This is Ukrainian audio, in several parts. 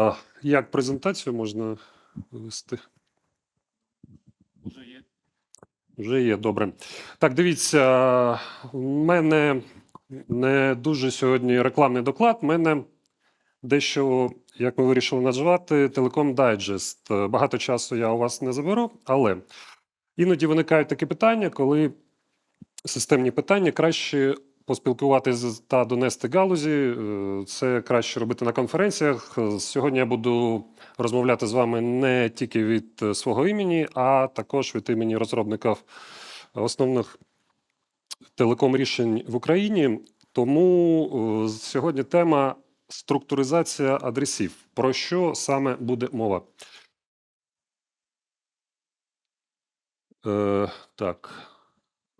А як презентацію можна вести? Уже є. Вже є, добре. Так, дивіться, у мене не дуже сьогодні рекламний доклад. У мене дещо, як ми вирішили назвати, Телеком Дайджест. Багато часу я у вас не заберу, але іноді виникають такі питання, коли системні питання краще поспілкуватися та донести галузі. Е, Це краще робити на конференціях. Сьогодні я буду розмовляти з вами не тільки від е, свого імені, а також від імені розробників основних телеком рішень в Україні. Тому е, сьогодні тема структуризація адресів. Про що саме буде мова? Е, так.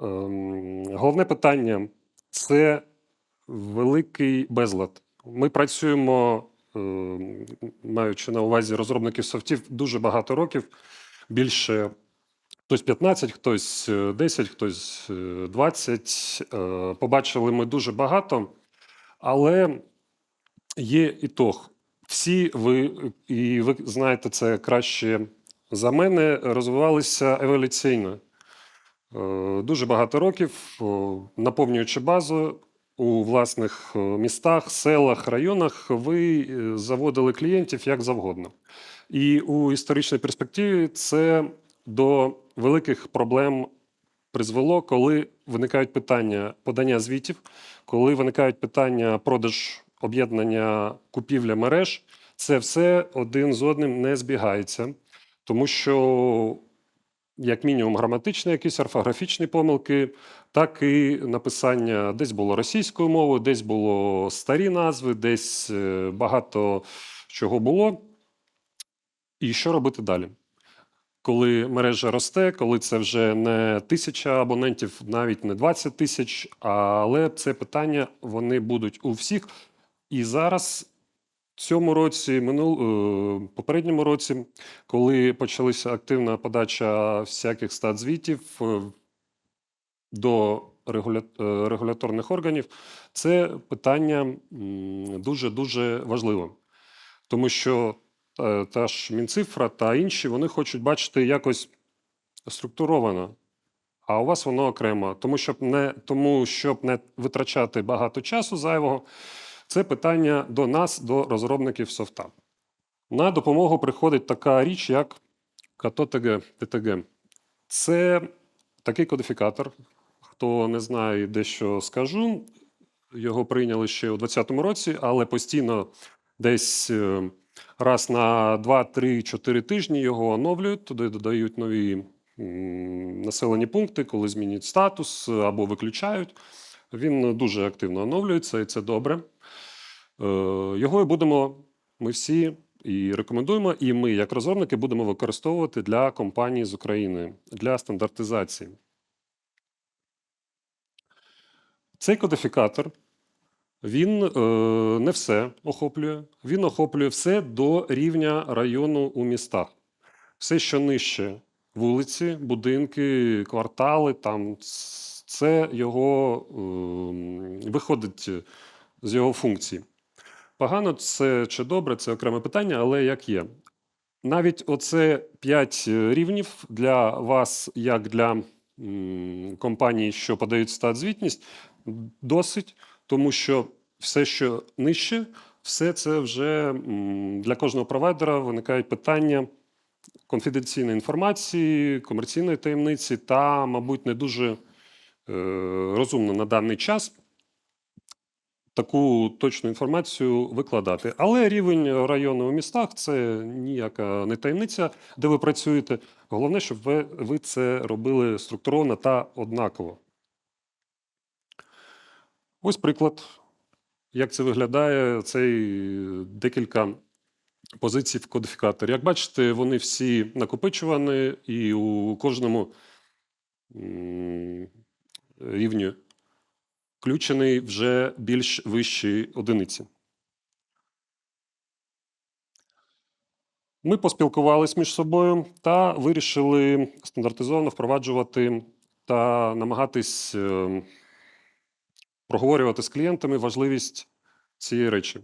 Ем, головне питання це великий безлад. Ми працюємо, ем, маючи на увазі розробників софтів, дуже багато років. Більше хтось 15, хтось е, 10, хтось е, 20. Е, Побачили ми дуже багато, але є ітог. Всі ви, і ви знаєте це краще за мене, розвивалися еволюційно. Е, Дуже багато років, наповнюючи базу у власних е, містах, селах, районах, ви е, заводили клієнтів як завгодно. І у історичній перспективі це до великих проблем призвело, коли виникають питання подання звітів, коли виникають питання продаж об'єднання купівля мереж. Це все один з одним не збігається, тому що як мінімум граматичні якісь орфографічні помилки, так і написання десь було російською мовою, десь було старі назви, десь е, багато чого було. І що робити далі? Коли мережа росте, коли це вже не тисяча абонентів, навіть не 20 тисяч, але це питання вони будуть у всіх. І зараз цьому році, минул, е, попередньому році, коли почалася активна подача всяких статзвітів е, до е, регуляторних органів, це питання дуже дуже важливе, тому що та ж Мінцифра та інші вони хочуть бачити якось структуровано. А у вас воно окремо, тому щоб не тому, щоб не витрачати багато часу зайвого, це питання до нас, до розробників софта. На допомогу приходить така річ, як КТО-ТГ. ТТГ. Це такий кодифікатор. Хто не знає, дещо скажу. Його прийняли ще у 2020 році, але постійно десь е, раз на 2, 3, 4 тижні його оновлюють, туди додають нові населені пункти, коли змінюють статус або виключають. Він дуже активно оновлюється, і це добре. Е, Його і будемо ми всі і рекомендуємо, і ми, як розробники, будемо використовувати для компаній з України для стандартизації. Цей кодифікатор він е, не все охоплює. Він охоплює все до рівня району у містах. Все, що нижче вулиці, будинки, квартали, там це його е, виходить з його функції. Погано це чи добре, це окреме питання, але як є. Навіть оце 5 рівнів для вас, як для компаній, що подають статзвітність, досить, тому що все, що нижче, все це вже для кожного провайдера виникають питання конфіденційної інформації, комерційної таємниці та, мабуть, не дуже е, розумно на даний час таку точну інформацію викладати. Але рівень району у містах це ніяка не таємниця, де ви працюєте. Головне, щоб ви, ви це робили структуровано та однаково. Ось приклад, як це виглядає цей декілька позицій в кодифікаторі. Як бачите, вони всі накопичувані, і у кожному м, рівні включений вже більш вищі одиниці. Ми поспілкувалися між собою та вирішили стандартизовано впроваджувати та намагатись е, проговорювати з клієнтами важливість цієї речі.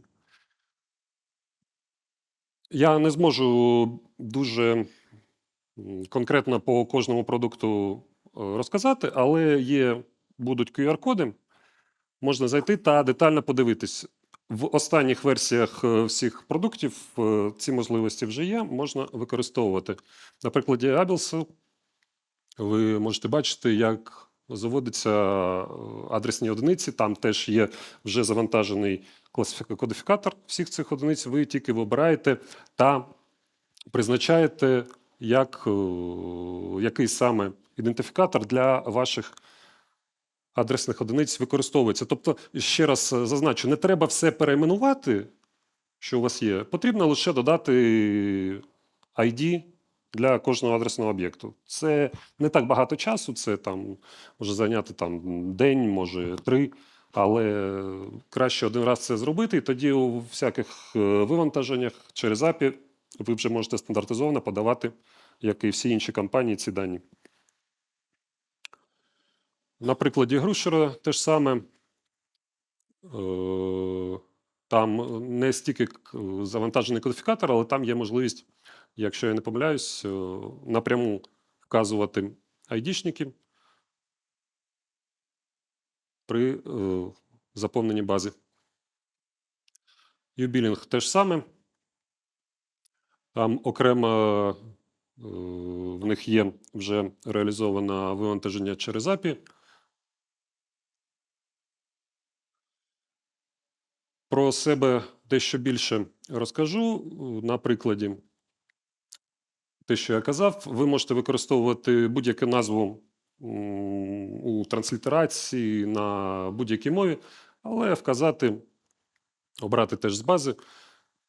Я не зможу дуже конкретно по кожному продукту розказати, але є, будуть QR-коди. Можна зайти та детально подивитись. В останніх версіях е, всіх продуктів е, ці можливості вже є, можна використовувати. На прикладі Abels ви можете бачити, як заводяться е, адресні одиниці. Там теж є вже завантажений кодифікатор всіх цих одиниць. Ви тільки вибираєте та призначаєте, як, е, який саме ідентифікатор для ваших адресних одиниць використовується. Тобто, ще раз е, зазначу, не треба все перейменувати, що у вас є. Потрібно лише додати ID для кожного адресного об'єкту. Це не так багато часу, це там може зайняти там, день, може три. Але краще один раз це зробити, і тоді у всяких е, вивантаженнях через API ви вже можете стандартизовано подавати, як і всі інші компанії, ці дані. На прикладі Грушера те ж саме. Е, Там не стільки завантажений кодифікатор, але там є можливість, якщо я не помиляюсь, е, напряму вказувати айдішники при е, заповненні бази. Юбілінг теж саме. Там окремо в них є вже реалізоване вивантаження через API. Про себе дещо більше розкажу на прикладі. Те, що я казав, ви можете використовувати будь-яку назву у транслітерації на будь-якій мові, але вказати, обрати теж з бази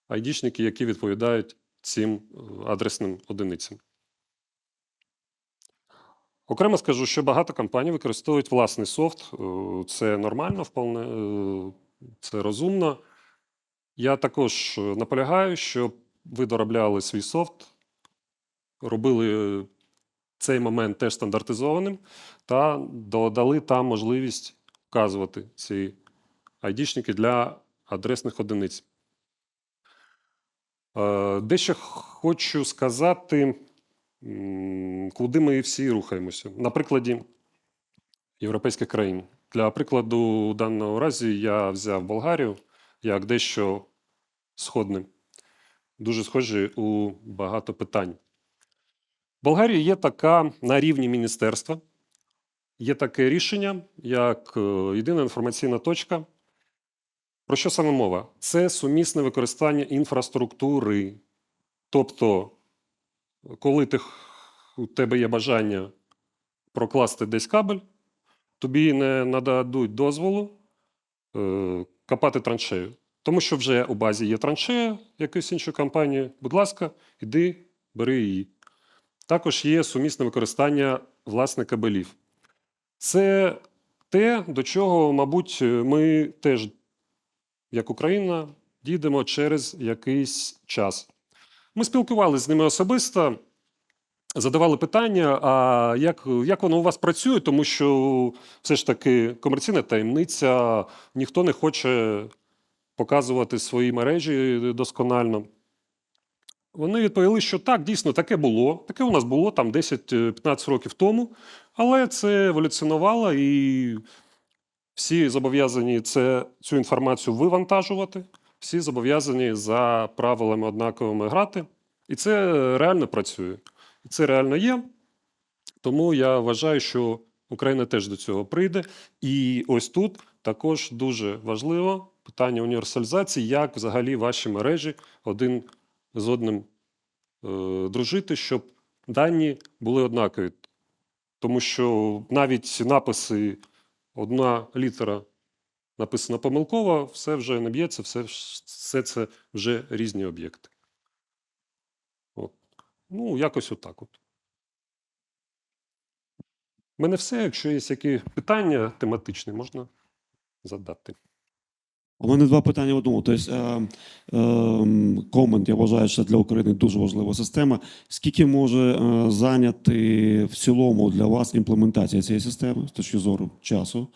айдішники, які відповідають цим е, адресним одиницям. Окремо скажу, що багато компаній використовують власний софт. Е, Це нормально, вполне, е, це розумно. Я також е, наполягаю, щоб ви доробляли свій софт, робили цей момент теж стандартизованим та додали там можливість вказувати ці айдішники для адресних одиниць. Е, Дещо хочу сказати, куди ми всі рухаємося. На прикладі європейських країн. Для прикладу, у даному разі я взяв Болгарію як дещо сходне, дуже схожі у багато питань. В Болгарії є така на рівні міністерства, є таке рішення, як е, єдина інформаційна точка. Про що саме мова? Це сумісне використання інфраструктури. Тобто, коли ти, у тебе є бажання прокласти десь кабель, тобі не нададуть дозволу е, копати траншею. Тому що вже у базі є траншея якоїсь іншої компанії. Будь ласка, іди, бери її. Також є сумісне використання власне кабелів. Це те, до чого, мабуть, ми теж, як Україна, дійдемо через якийсь час. Ми спілкувалися з ними особисто, задавали питання, а як, як воно у вас працює, тому що все ж таки комерційна таємниця, ніхто не хоче показувати свої мережі досконально. Вони відповіли, що так, дійсно, таке було. Таке у нас було там 10-15 років тому, але це еволюціонувало і всі зобов'язані це, цю інформацію вивантажувати, всі зобов'язані за правилами однаковими грати. І це реально працює. І це реально є. Тому я вважаю, що Україна теж до цього прийде. І ось тут також дуже важливо питання універсалізації, як взагалі ваші мережі один з одним е, дружити, щоб дані були однакові. Тому що навіть написи, одна літера написана помилково, все вже не б'ється, все, все це вже різні об'єкти. Ну, якось отак. От. У мене все. Якщо є які питання тематичні, можна задати. У мене два питання в одному. Тобто, е, е, комент, я вважаю, що для України дуже важлива система. Скільки може е, зайняти в цілому для вас імплементація цієї системи з точки зору часу?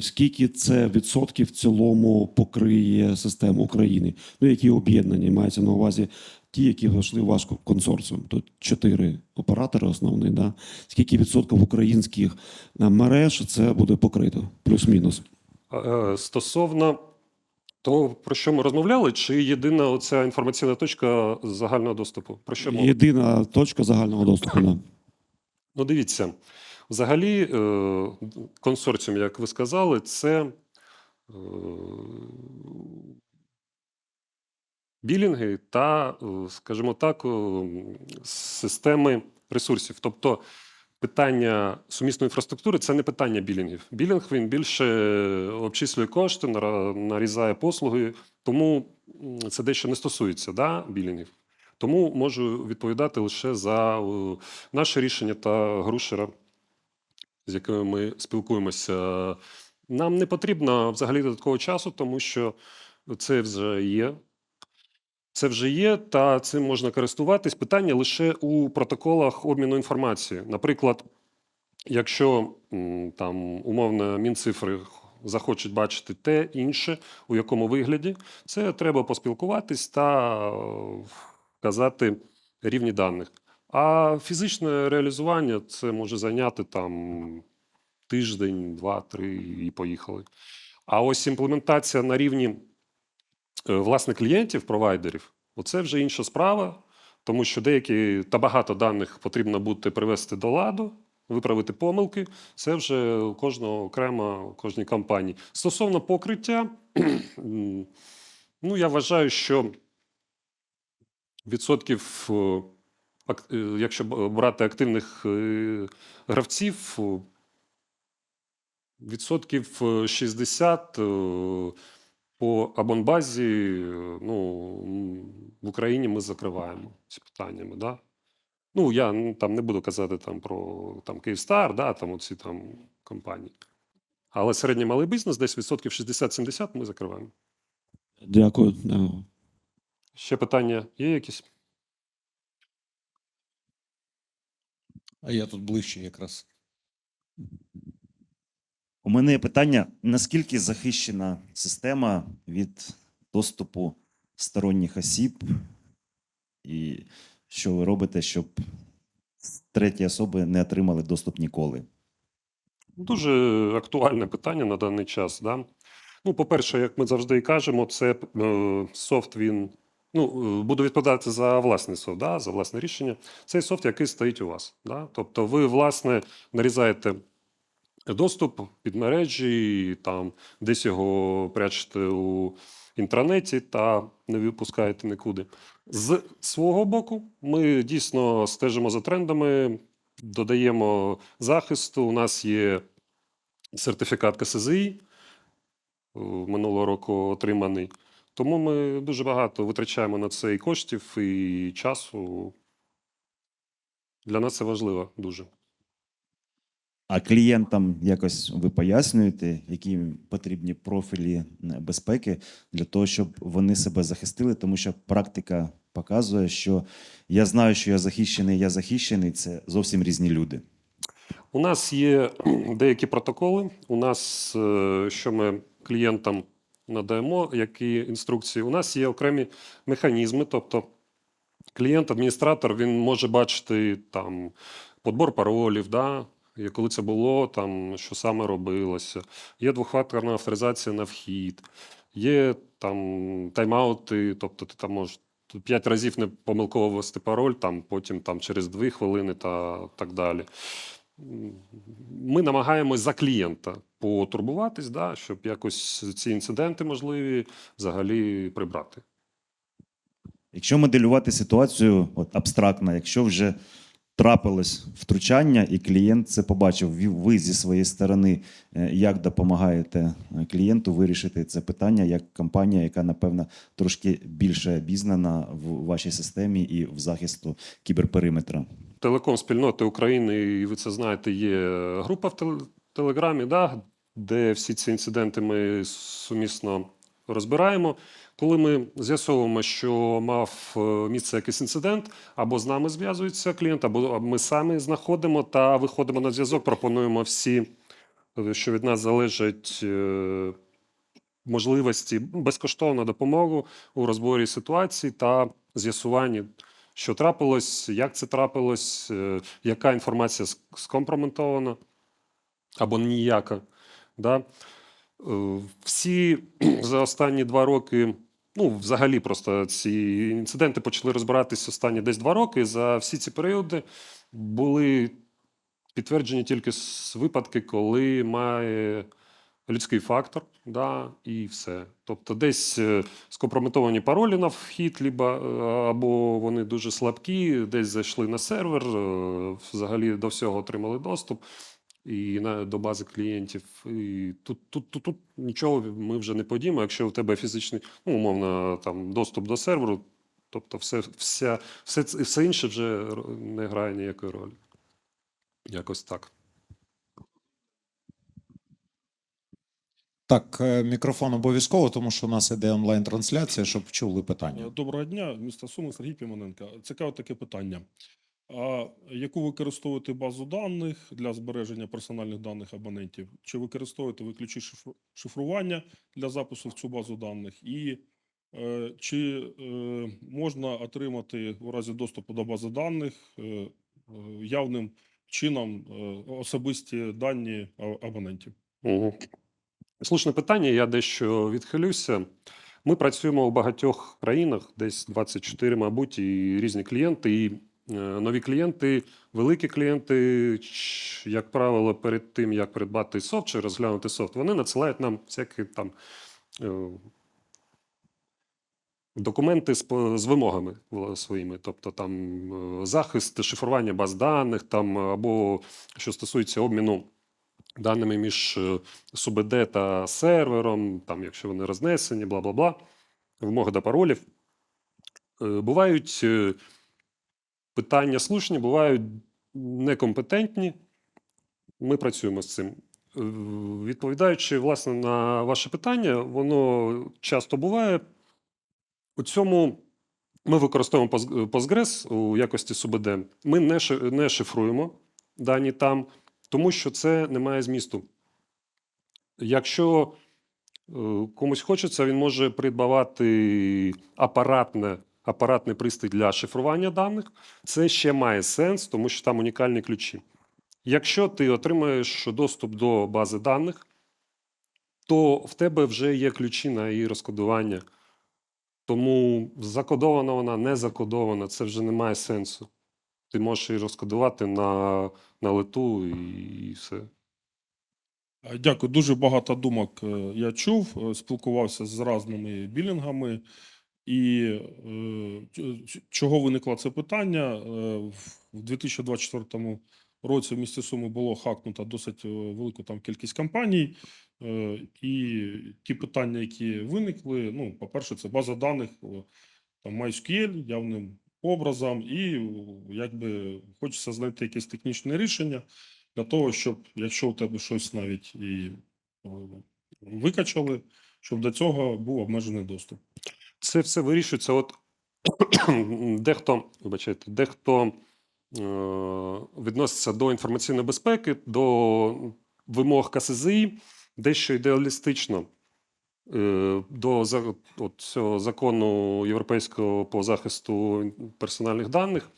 Скільки це відсотків в цілому покриє систему України? Ну, які об'єднані мається на увазі ті, які вийшли в ваш консорціум? Тут чотири оператори основні, да? Скільки відсотків українських е, мереж це буде покрито? Плюс-мінус. Е, Стосовно того, про що ми розмовляли, чи єдина оця інформаційна точка загального доступу? Про що мова? Єдина точка загального доступу. Да. Ну, дивіться, взагалі, е, консорціум, як ви сказали, це е, білінги та, е, скажімо так, системи ресурсів. Тобто питання сумісної інфраструктури це не питання білінгів. Білінг він більше обчислює кошти, нарізає послуги, тому це дещо не стосується да, білінгів. Тому можу відповідати лише за наше рішення та Грушера, з якими ми спілкуємося. Нам не потрібно взагалі додаткового часу, тому що це вже є. Це вже є, та цим можна користуватись. Питання лише у протоколах обміну інформації. Наприклад, якщо там умовно мінцифри захочуть бачити те інше, у якому вигляді, це треба поспілкуватись та е, вказати рівні даних. А фізичне реалізування це може зайняти там тиждень, два, три і поїхали. А ось імплементація на рівні е, власне клієнтів, провайдерів, оце вже інша справа, тому що деякі та багато даних потрібно буде привести до ладу, виправити помилки. Це вже у кожного окремо, у кожній компанії. Стосовно покриття, ну я вважаю, що відсотків, е, якщо б- брати активних е, гравців, е, відсотків е, 60 е, по абонбазі, е, ну, в Україні ми закриваємо ці питаннями. Да? Ну, я ну, там не буду казати там, про там, Київстар, да, там оці там компанії. Але середній малий бізнес, десь відсотків 60-70 ми закриваємо. Дякую. Ще питання є якісь? А я тут ближче якраз. У мене є питання: наскільки захищена система від доступу сторонніх осіб, і що ви робите, щоб треті особи не отримали доступ ніколи? Дуже актуальне питання на даний час. Да? Ну, по-перше, як ми завжди і кажемо, це е, софт він. Ну, е, буду відповідати за власний софт, да, за власне рішення. Цей софт, який стоїть у вас. Да? Тобто, ви, власне, нарізаєте доступ під мережі, там десь його прячете у інтранеті та не випускаєте нікуди. З свого боку, ми дійсно стежимо за трендами, додаємо захисту. У нас є сертифікат КСЗІ е, минулого року отриманий. Тому ми дуже багато витрачаємо на це і коштів, і часу. Для нас це важливо дуже. А клієнтам якось ви пояснюєте, які потрібні профілі безпеки для того, щоб вони себе захистили, тому що практика показує, що я знаю, що я захищений, я захищений це зовсім різні люди. У нас є деякі протоколи. У нас, е, що ми клієнтам надаємо, які інструкції. У нас є окремі механізми. Тобто, клієнт, адміністратор, він може бачити там подбор паролів, да, і коли це було, там, що саме робилося. Є двохфакторна авторизація на вхід, є там тайм-аути, тобто ти там можеш п'ять разів не помилково ввести пароль, там, потім там, через дві хвилини та так далі. Ми намагаємось за клієнта потурбуватись, да, щоб якось ці інциденти можливі взагалі прибрати. Якщо моделювати ситуацію от абстрактно, якщо вже трапилось втручання, і клієнт це побачив, ви- зі своєї сторони е, як допомагаєте е, клієнту вирішити це питання як компанія, яка напевно трошки більше обізнана в вашій системі і в захисту кіберпериметра. Телеком спільноти України, і ви це знаєте, є група в Телеграмі, да, де всі ці інциденти ми сумісно розбираємо. Коли ми з'ясовуємо, що мав е, місце якийсь інцидент, або з нами зв'язується клієнт, або ми самі знаходимо та виходимо на зв'язок, пропонуємо всі е, що від нас залежать е, можливості безкоштовну допомогу у розборі ситуації та з'ясуванні, що трапилось, як це трапилось, яка інформація ск- скомпрометована або ніяка. Да? Е, Всі за останні два роки, ну, взагалі, просто ці інциденти почали розбиратися останні десь два роки. За всі ці періоди були підтверджені тільки випадки, коли має людський фактор, да, і все. Тобто, десь е, скомпрометовані паролі на вхід, либо, е, або вони дуже слабкі, десь зайшли на сервер, взагалі до всього отримали доступ і на, до бази клієнтів. І тут, тут, тут, тут нічого ми вже не подіємо, якщо у тебе фізичний, ну, умовно, там, доступ до серверу, тобто все, вся, все, все інше вже не грає ніякої ролі. Якось так. Так, е, мікрофон обов'язково, тому що у нас іде онлайн-трансляція, щоб чули питання. Доброго дня, місто Суми, Сергій Пімоненко. Цікаве таке питання. А яку використовуєте базу даних для збереження персональних даних абонентів? Чи використовуєте виключі шифрування для запису в цю базу даних? І е, чи е, можна отримати у разі доступу до бази даних е, е, явним чином е, особисті дані абонентів? Угу. Слушне питання, я дещо відхилюся. Ми працюємо у багатьох країнах, десь 24, мабуть, і різні клієнти. І нові клієнти, великі клієнти, як правило, перед тим, як придбати софт чи розглянути софт, вони надсилають нам всякі там е, документи з, з вимогами своїми, тобто там е, захист, шифрування баз даних, там або що стосується обміну даними між е, СУБД та сервером, там, якщо вони рознесені, бла бла бла, вимоги до паролів. Е, Бувають е, питання слушні, бувають некомпетентні. Ми працюємо з цим. Е, Відповідаючи власне на ваше питання, воно часто буває. У цьому ми використовуємо Postgres у якості СУБД. Ми не, шифруємо дані там, тому що це не має змісту. Якщо е, комусь хочеться, він може придбавати апаратне, апаратний пристрій для шифрування даних. Це ще має сенс, тому що там унікальні ключі. Якщо ти отримаєш доступ до бази даних, то в тебе вже є ключі на її розкодування. Тому закодована вона, не закодована, це вже не має сенсу. Ти можеш її розкодувати на, на лету і, і все. Е, Дякую. Дуже багато думок е, я чув, е, спілкувався з різними білінгами. І е, чого виникло це питання? Е, в- В 2024 році в місті Суми було хакнуто досить е, велику там кількість компаній. І ті питання, які виникли, ну, по-перше, це база даних там MySQL явним образом, і якби хочеться знайти якесь технічне рішення для того, щоб якщо у тебе щось навіть і викачали, щоб до цього був обмежений доступ. Це все вирішується. От дехто, вибачайте, дехто е, відноситься до інформаційної безпеки, до вимог КСЗІ, дещо ідеалістично е, до от цього закону європейського по захисту персональних даних.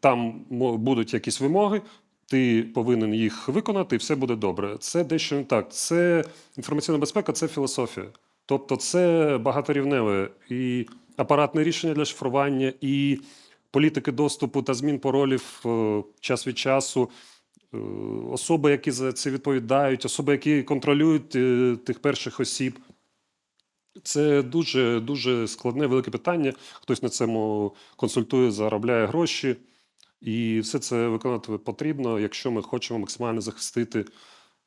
Там будуть якісь вимоги, ти повинен їх виконати, і все буде добре. Це дещо не так. Це інформаційна безпека, це філософія. Тобто, це багаторівневе і апаратне рішення для шифрування, і політики доступу та змін паролів е, час від часу. е, Особи, які за це відповідають, особи, які контролюють е, тих перших осіб. Це дуже дуже складне, велике питання. Хтось на цьому консультує, заробляє гроші. І все це виконати потрібно, якщо ми хочемо максимально захистити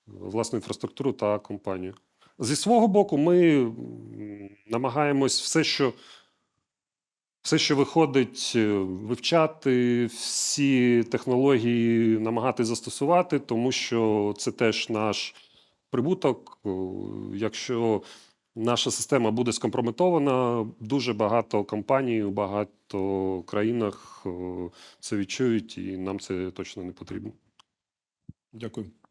власну інфраструктуру та компанію. Зі свого боку, ми намагаємось все, що, все, що виходить, е, вивчати, всі технології намагати застосувати, тому що це теж наш прибуток. Якщо наша система буде скомпрометована, дуже багато компаній у багато країнах це відчують, і нам це точно не потрібно. Дякую.